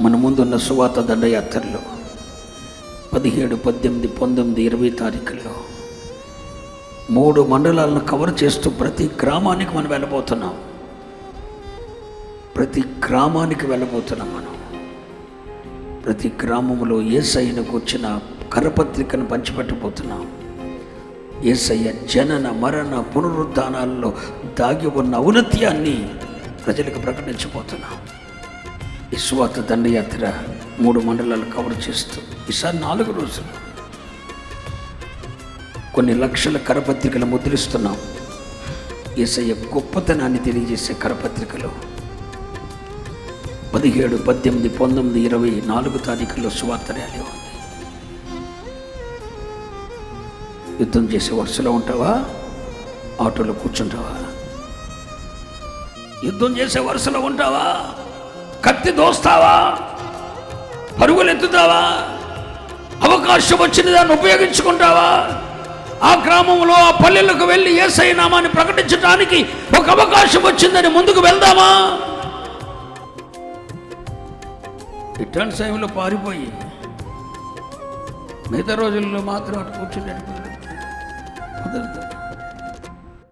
మన ముందున్న సువాత దండయాత్రలో పదిహేడు పద్దెనిమిది పంతొమ్మిది ఇరవై తారీఖుల్లో మూడు మండలాలను కవర్ చేస్తూ ప్రతి గ్రామానికి మనం వెళ్ళబోతున్నాం. ప్రతి గ్రామానికి వెళ్ళబోతున్నాం మనం. ప్రతి గ్రామంలో ఏసయ్యకు వచ్చిన కరపత్రికను పంచిపెట్టబోతున్నాం. ఏసయ్య జనన మరణ పునరుద్ధానాల్లో దాగి ఉన్న ఔన్నత్యాన్ని ప్రజలకు ప్రకటించబోతున్నాం. ఈ దండయాత్ర మూడు మండలాలు కవర్ చేస్తూ ఈసారి నాలుగు రోజులు. కొన్ని లక్షల కరపత్రికలు ముద్రిస్తున్నాం. ఏసయ్య గొప్పతనాన్ని తెలియజేసే కరపత్రికలు. పదిహేడు పద్దెనిమిది పంతొమ్మిది ఇరవై నాలుగు తారీఖుల్లో సువార్త ర్యాలీ ఉంది యుద్ధం చేసే వరుసలో ఉంటావా? ఆటోలో కూర్చుంటావా? యుద్ధం చేసే వరుసలో ఉంటావా? కత్తి దోస్తావా? పరుగులు ఎత్తుతావా అవకాశం వచ్చిన దాన్ని ఉపయోగించుకుంటావా? ఆ గ్రామంలో ఆ పల్లెలకు వెళ్ళి ఏసై నామాన్ని ప్రకటించడానికి ఒక అవకాశం వచ్చిందని ముందుకు వెళ్దామా? రిటర్న్ సమయంలో పారిపోయి మిగతా రోజుల్లో మాత్రం అటు కూర్చుని కుదరదు.